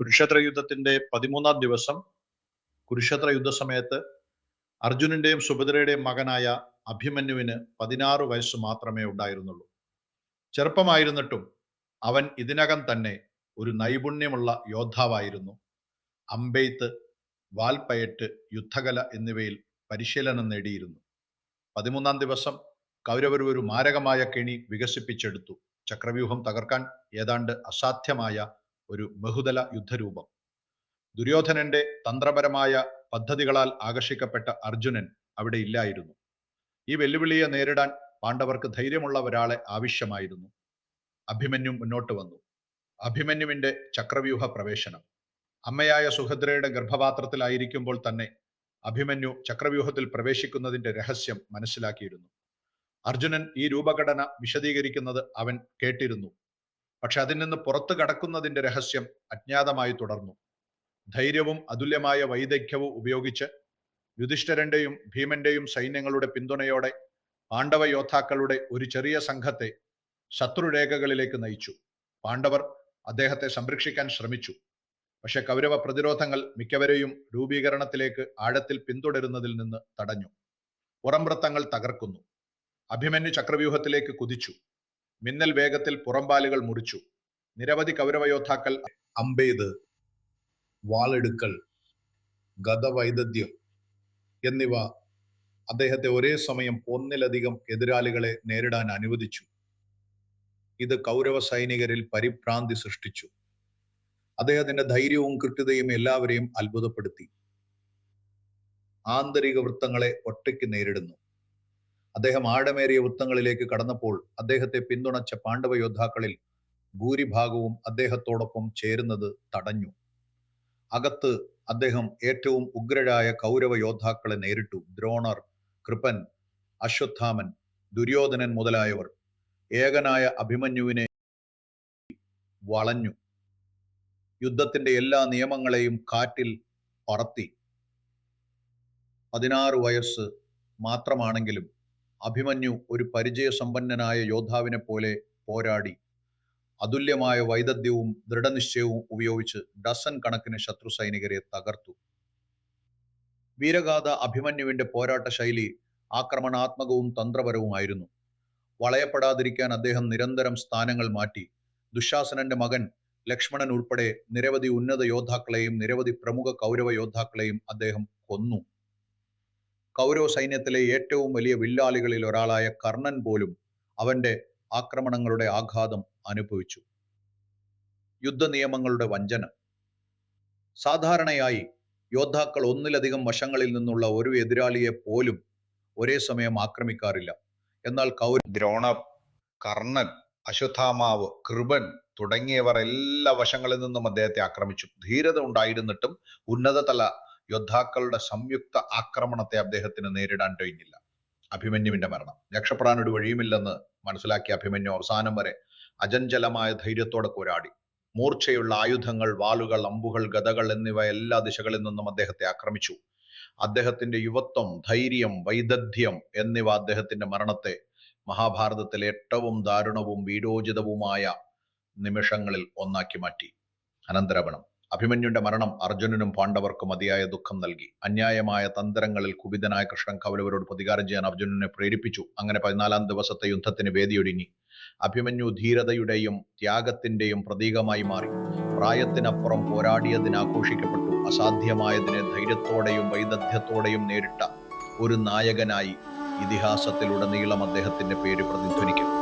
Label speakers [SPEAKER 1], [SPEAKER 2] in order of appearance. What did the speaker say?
[SPEAKER 1] കുരുക്ഷേത്ര യുദ്ധത്തിന്റെ പതിമൂന്നാം ദിവസം കുരുക്ഷേത്ര യുദ്ധ സമയത്ത് അർജുനന്റെയും സുഭദ്രയുടെയും മകനായ അഭിമന്യുവിന് പതിനാറ് വയസ്സ് മാത്രമേ ഉണ്ടായിരുന്നുള്ളൂ. ചെറുപ്പമായിരുന്നിട്ടും അവൻ ഇതിനകം തന്നെ ഒരു നൈപുണ്യമുള്ള യോദ്ധാവായിരുന്നു. അമ്പെയ്ത്ത് വാൽപയറ്റ് യുദ്ധകല എന്നിവയിൽ പരിശീലനം നേടിയിരുന്നു. പതിമൂന്നാം ദിവസം കൗരവർ ഒരു മാരകമായ കെണി വികസിപ്പിച്ചെടുത്തു. ചക്രവ്യൂഹം തകർക്കാൻ ഏതാണ്ട് അസാധ്യമായ ഒരു ബഹുതല യുദ്ധരൂപം. ദുര്യോധനന്റെ തന്ത്രപരമായ പദ്ധതികളാൽ ആകർഷിക്കപ്പെട്ട അർജുനൻ അവിടെ ഇല്ലായിരുന്നു. ഈ വെല്ലുവിളിയെ നേരിടാൻ പാണ്ഡവർക്ക് ധൈര്യമുള്ള ഒരാളെ ആവശ്യമായിരുന്നു. അഭിമന്യു മുന്നോട്ട് വന്നു. അഭിമന്യുവിന്റെ ചക്രവ്യൂഹ പ്രവേശനം. അമ്മയായ സുഭദ്രയുടെ ഗർഭപാത്രത്തിലായിരിക്കുമ്പോൾ തന്നെ അഭിമന്യു ചക്രവ്യൂഹത്തിൽ പ്രവേശിക്കുന്നതിന്റെ രഹസ്യം മനസ്സിലാക്കിയിരുന്നു. അർജുനൻ ഈ രൂപഘടന വിശദീകരിക്കുന്നത് അവൻ കേട്ടിരുന്നു. പക്ഷെ അതിൽ നിന്ന് പുറത്തു കടക്കുന്നതിന്റെ രഹസ്യം അജ്ഞാതമായി തുടർന്നു. ധൈര്യവും അതുല്യമായ വൈദഗ്ധ്യവും ഉപയോഗിച്ച് യുധിഷ്ഠരന്റെയും ഭീമന്റെയും സൈന്യങ്ങളുടെ പിന്തുണയോടെ പാണ്ഡവ യോദ്ധാക്കളുടെ ഒരു ചെറിയ സംഘത്തെ ശത്രുരേഖകളിലേക്ക് നയിച്ചു. പാണ്ഡവർ അദ്ദേഹത്തെ സംരക്ഷിക്കാൻ ശ്രമിച്ചു. പക്ഷെ കൗരവ പ്രതിരോധങ്ങൾ മിക്കവരെയും രൂപീകരണത്തിലേക്ക് ആഴത്തിൽ പിന്തുടരുന്നതിൽ നിന്ന് തടഞ്ഞു. പുറംവൃത്തങ്ങൾ തകർക്കുന്നു. അഭിമന്യു ചക്രവ്യൂഹത്തിലേക്ക് കുതിച്ചു. മിന്നൽ വേഗത്തിൽ പുറംപാലുകൾ മുറിച്ചു. നിരവധി കൗരവയോദ്ധാക്കൾ അമ്പെയ്ത് വാളെടുക്കൽ ഗതവൈദഗ്ധ്യം എന്നിവ അദ്ദേഹത്തെ ഒരേ സമയം ഒന്നിലധികം എതിരാളികളെ നേരിടാൻ അനുവദിച്ചു. ഇത് കൗരവ സൈനികരിൽ പരിഭ്രാന്തി സൃഷ്ടിച്ചു. അദ്ദേഹത്തിന്റെ ധൈര്യവും കൃത്യതയും എല്ലാവരെയും അത്ഭുതപ്പെടുത്തി. ആന്തരിക വൃത്തങ്ങളെ ഒറ്റയ്ക്ക് നേരിടുന്നു. അദ്ദേഹം ആഴമേറിയ വൃത്തങ്ങളിലേക്ക് കടന്നപ്പോൾ അദ്ദേഹത്തെ പിന്തുണച്ച പാണ്ഡവ യോദ്ധാക്കളിൽ ഭൂരിഭാഗവും അദ്ദേഹത്തോടൊപ്പം ചേരുന്നത് തടഞ്ഞു. അകത്ത് അദ്ദേഹം ഏറ്റവും ഉഗ്രരായ കൗരവ യോദ്ധാക്കളെ നേരിട്ടു. ദ്രോണർ കൃപൻ അശ്വത്ഥാമൻ ദുര്യോധനൻ മുതലായവർ ഏകനായ അഭിമന്യുവിനെ വളഞ്ഞു. യുദ്ധത്തിന്റെ എല്ലാ നിയമങ്ങളെയും കാറ്റിൽ പറത്തി. പതിനാറ് വയസ്സ് മാത്രമാണെങ്കിലും അഭിമന്യു ഒരു പരിചയസമ്പന്നനായ യോദ്ധാവിനെ പോലെ പോരാടി. അതുല്യമായ വൈദഗ്ധ്യവും ദൃഢനിശ്ചയവും ഉപയോഗിച്ച് ഡസൻ കണക്കിന് ശത്രു സൈനികരെ തകർത്തു. വീരഗാഥ അഭിമന്യുവിന്റെ പോരാട്ട ശൈലി ആക്രമണാത്മകവും തന്ത്രപരവുമായിരുന്നു. വളയപ്പെടാതിരിക്കാൻ അദ്ദേഹം നിരന്തരം സ്ഥാനങ്ങൾ മാറ്റി. ദുശാസനന്റെ മകൻ ലക്ഷ്മണൻ ഉൾപ്പെടെ നിരവധി ഉന്നത യോദ്ധാക്കളെയും നിരവധി പ്രമുഖ കൗരവ യോദ്ധാക്കളെയും അദ്ദേഹം കൊന്നു. കൗരവ സൈന്യത്തിലെ ഏറ്റവും വലിയ വില്ലാളികളിൽ ഒരാളായ കർണൻ പോലും അവന്റെ ആക്രമണങ്ങളുടെ ആഘാതം അനുഭവിച്ചു. യുദ്ധ നിയമങ്ങളുടെ വഞ്ചന. സാധാരണയായി യോദ്ധാക്കൾ ഒന്നിലധികം വശങ്ങളിൽ നിന്നുള്ള ഒരു എതിരാളിയെ പോലും ഒരേ സമയം ആക്രമിക്കാറില്ല. എന്നാൽ കൗര
[SPEAKER 2] ദ്രോണ കർണൻ അശ്വത്ഥാമാവ് കൃപൻ തുടങ്ങിയവർ എല്ലാ വശങ്ങളിൽ നിന്നും അദ്ദേഹത്തെ ആക്രമിച്ചു. ധീരത ഉണ്ടായിരുന്നിട്ടും ഉന്നതതല യോദ്ധാക്കളുടെ സംയുക്ത ആക്രമണത്തെ അദ്ദേഹത്തിന് നേരിടാൻ കഴിഞ്ഞില്ല. അഭിമന്യുവിന്റെ മരണം. രക്ഷപ്പെടാൻ ഒരു വഴിയുമില്ലെന്ന് മനസ്സിലാക്കിയ അഭിമന്യു അവസാനം വരെ അജഞ്ചലമായ ധൈര്യത്തോടെ പോരാടി. മൂർച്ചയുള്ള ആയുധങ്ങൾ വാളുകൾ അമ്പുകൾ ഗതകൾ എന്നിവ എല്ലാ ദിശകളിൽ നിന്നും അദ്ദേഹത്തെ ആക്രമിച്ചു. അദ്ദേഹത്തിന്റെ യുവത്വം ധൈര്യം വൈദഗ്ധ്യം എന്നിവ അദ്ദേഹത്തിന്റെ മരണത്തെ മഹാഭാരതത്തിലെ ഏറ്റവും ദാരുണവും വീരോചിതവുമായ നിമിഷങ്ങളിൽ ഒന്നാക്കി മാറ്റി. അനന്തരവണം. അഭിമന്യുന്റെ മരണം അർജുനനും പാണ്ഡവർക്കും അതിയായ ദുഃഖം നൽകി. അന്യായമായ തന്ത്രങ്ങളിൽ കുപിതനായ കൃഷ്ണൻ കൗരവരോട് പ്രതികാരം ചെയ്യാൻ അർജുനനെ പ്രേരിപ്പിച്ചു. അങ്ങനെ പതിനാലാം ദിവസത്തെ യുദ്ധത്തിന് വേദിയൊരുങ്ങി. അഭിമന്യു ധീരതയുടെയും ത്യാഗത്തിന്റെയും പ്രതീകമായി മാറി. പ്രായത്തിനപ്പുറം പോരാടിയതിന് ആഘോഷിക്കപ്പെട്ടു. അസാധ്യമായതിനെ ധൈര്യത്തോടെയും വൈദഗ്ധ്യത്തോടെയും നേരിട്ട ഒരു നായകനായി ഇതിഹാസത്തിലുടനീളം അദ്ദേഹത്തിന്റെ പേര് പ്രതിധ്വനിക്കും